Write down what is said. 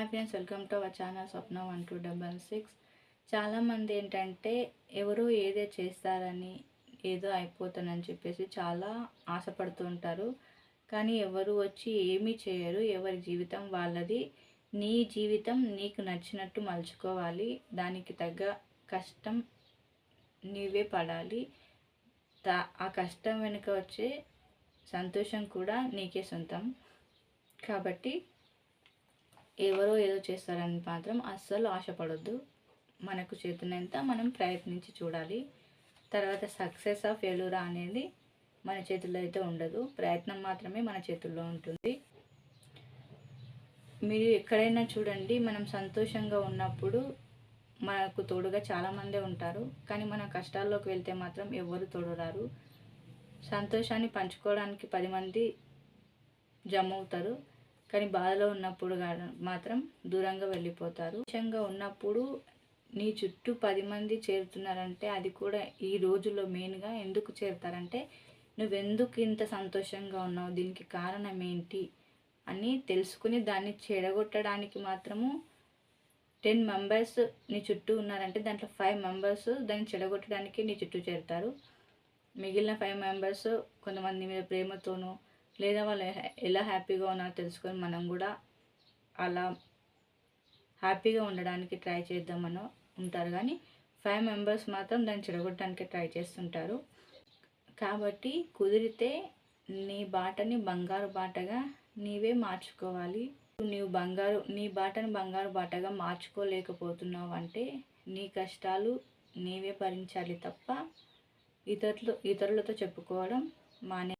Hi friends welcome to our channel Swapna one two double six. చాలామంది ఏంటంటే ఎవరు ఏదే చేస్తారని ఏదో అయిపోతానని చెప్పేసి చాలా ఆశపడుతూ ఉంటారు. కానీ ఎవరు వచ్చి ఏమీ చేయరు ఎవరి జీవితం వాళ్ళది. నీ జీవితం నీకు నచ్చినట్టు మలుచుకోవాలి దానికి తగ్గ కష్టం నీవే పడాలి. దా- ఆ కష్టం వెనుక వచ్చే సంతోషం కూడా నీకే సొంతం. కాబట్టి ఎవరో ఏదో చేస్తారని మాత్రం అస్సలు ఆశపడొద్దు. మనకు చేతున్నంత మనం ప్రయత్నించి చూడాలి. తర్వాత సక్సెస్ ఆ ఫెయిల్యూరా అనేది మన చేతుల్లో అయితే ఉండదు. ప్రయత్నం మాత్రమే మన చేతుల్లో ఉంటుంది. మీరు ఎక్కడైనా చూడండి మనం సంతోషంగా ఉన్నప్పుడు మనకు తోడుగా చాలామందే ఉంటారు. కానీ మన కష్టాల్లోకి వెళ్తే మాత్రం ఎవరు తోడురారు. సంతోషాన్ని పంచుకోవడానికి పది మంది జమ అవుతారు. కానీ బాధలో ఉన్నప్పుడు మాత్రం దూరంగా వెళ్ళిపోతారు. సంతోషంగా ఉన్నప్పుడు నీ చుట్టూ పది మంది చేరుతున్నారంటే అది కూడా ఈ రోజుల్లో మెయిన్గా ఎందుకు చేరుతారంటే నువ్వెందుకు ఇంత సంతోషంగా ఉన్నావు? దీనికి కారణం ఏంటి? అని తెలుసుకుని దాన్ని చెడగొట్టడానికి మాత్రము టెన్ మెంబర్స్ నీ చుట్టూ ఉన్నారంటే దాంట్లో ఫైవ్ మెంబర్స్ దాన్ని చెడగొట్టడానికి నీ చుట్టూ చేరుతారు. మిగిలిన ఫైవ్ మెంబర్స్ కొంతమంది మీద ప్రేమతోనూ లేదా వాళ్ళు ఎలా హ్యాపీగా ఉన్నారో తెలుసుకొని మనం కూడా అలా హ్యాపీగా ఉండడానికి ట్రై చేద్దామనో ఉంటారు. కానీ ఫైవ్ మెంబర్స్ మాత్రం దాన్ని చెడగొట్టడానికి ట్రై చేస్తుంటారు. కాబట్టి కుదిరితే నీ బాటని బంగారు బాటగా నీవే మార్చుకోవాలి. నీవు బంగారు నీ బాటని బంగారు బాటగా మార్చుకోలేకపోతున్నావు అంటే నీ కష్టాలు నీవే భరించాలి తప్ప ఇతరులు ఇతరులతో చెప్పుకోవడం మానే